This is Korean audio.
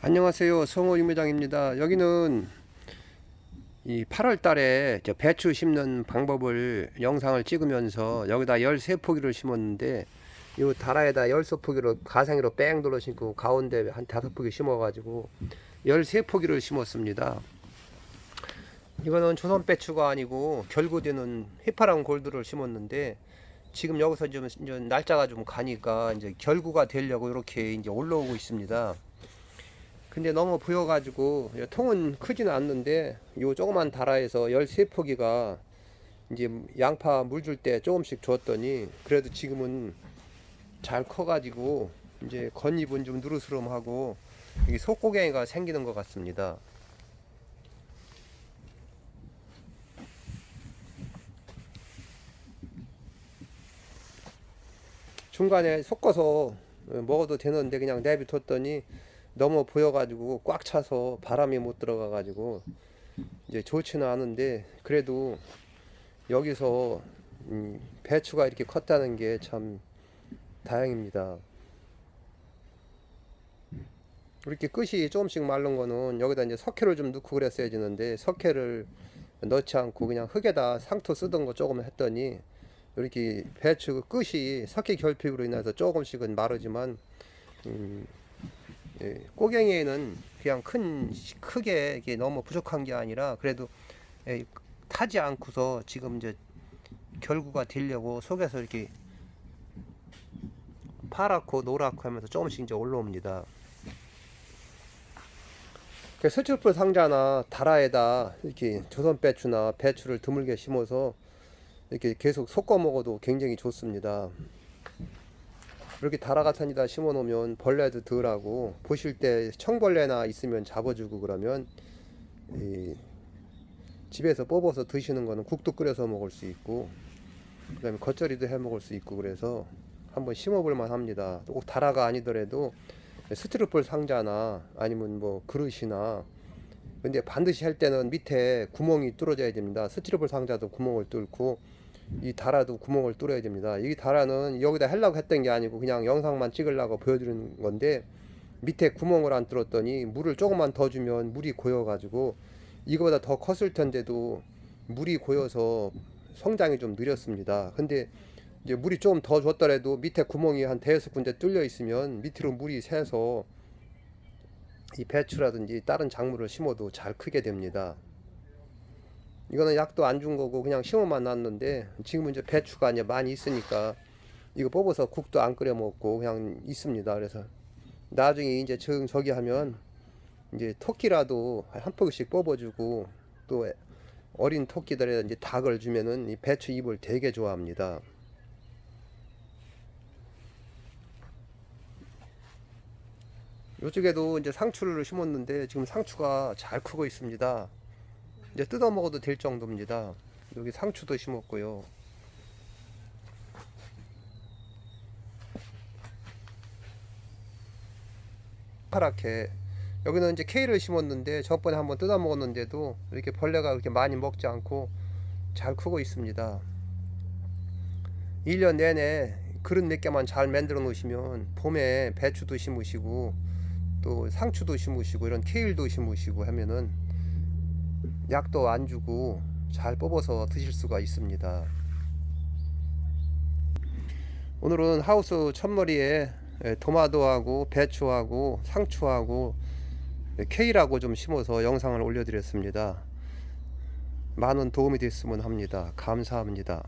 안녕하세요. 성호 유매장입니다. 여기는 이 8월 달에 저 배추 심는 방법을 영상을 찍으면서 여기다 13포기를 심었는데 이 다라에다 13포기를 가생으로 뺑 돌러 심고 가운데 한 5포기 심어 가지고 13포기를 심었습니다. 이거는 조선 배추가 아니고 결구되는 휘파람 골드를 심었는데 지금 여기서 좀 날짜가 좀 가니까 이제 결구가 되려고 이렇게 이제 올라오고 있습니다. 근데 너무 부여가지고 통은 크지는 않는데 요 조그만 다라에서 13포기가 이제 양파 물 줄 때 조금씩 줬더니 그래도 지금은 잘 커가지고 이제 겉잎은 좀 누르스름하고 여기 속고갱이가 생기는 것 같습니다. 중간에 섞어서 먹어도 되는데 그냥 내비뒀더니 너무 보여가지고 꽉 차서 바람이 못 들어가가지고 이제 좋지는 않은데 그래도 여기서 음, 배추가 이렇게 컸다는 게 참 다행입니다. 이렇게 끝이 조금씩 마른 거는 여기다 이제 석회를 좀 넣고 그랬어야 되는데 석회를 넣지 않고 그냥 흙에다 상토 쓰던 거 조금 했더니 이렇게 배추 끝이 석회 결핍으로 인해서 조금씩은 마르지만 음, 예, 꼬갱이에는 그냥 큰 크게 이게 너무 부족한 게 아니라 그래도 예, 타지 않고서 지금 이제 결구가 되려고 속에서 이렇게 파랗고 노랗고 하면서 조금씩 이제 올라옵니다. 그 스티로폴 상자나 다라에다 이렇게 조선 배추나 배추를 드물게 심어서 이렇게 계속 섞어 먹어도 굉장히 좋습니다. 이렇게 다라 같은 데다 심어 놓으면 벌레도 덜하고 보실 때 청벌레나 있으면 잡아주고 그러면 이 집에서 뽑아서 드시는 거는 국도 끓여서 먹을 수 있고 그다음에 겉절이도 해 먹을 수 있고 그래서 한번 심어볼 만합니다. 꼭 다라가 아니더라도 스티로폴 상자나 아니면 뭐 그릇이나 근데 반드시 할 때는 밑에 구멍이 뚫어져야 됩니다. 스티로폴 상자도 구멍을 뚫고 이 다라도 구멍을 뚫어야 됩니다. 이 다라는 여기다 하려고 했던 게 아니고 그냥 영상만 찍으려고 보여드리는 건데 밑에 구멍을 안 뚫었더니 물을 조금만 더 주면 물이 고여가지고 이거보다 더 컸을 텐데도 물이 고여서 성장이 좀 느렸습니다. 근데 이제 물이 좀 더 줬더라도 밑에 구멍이 한 대여섯 군데 뚫려 있으면 밑으로 물이 새서 이 배추라든지 다른 작물을 심어도 잘 크게 됩니다. 이거는 약도 안 준 거고 그냥 심어만 놨는데 지금은 이제 배추가 이제 많이 있으니까 이거 뽑아서 국도 안 끓여 먹고 그냥 있습니다. 그래서 나중에 이제 저, 저기 하면 이제 토끼라도 한 포기씩 뽑아주고 또 어린 토끼들에 이제 닭을 주면은 이 배추 잎을 되게 좋아합니다. 이쪽에도 이제 상추를 심었는데 지금 상추가 잘 크고 있습니다. 이제 뜯어 먹어도 될 정도입니다. 여기 상추도 심었고요. 파랗게 여기는 이제 케이를 심었는데 저번에 한번 뜯어 먹었는데도 이렇게 벌레가 그렇게 많이 먹지 않고 잘 크고 있습니다. 1년 내내 그릇 몇 개만 잘 만들어 놓으시면 봄에 배추도 심으시고 또 상추도 심으시고 이런 케일도 심으시고 하면은 약도 안 주고 잘 뽑아서 드실 수가 있습니다. 오늘은 하우스 첫머리에 토마토하고 배추하고 상추하고 케일하고 좀 심어서 영상을 올려드렸습니다. 많은 도움이 됐으면 합니다. 감사합니다.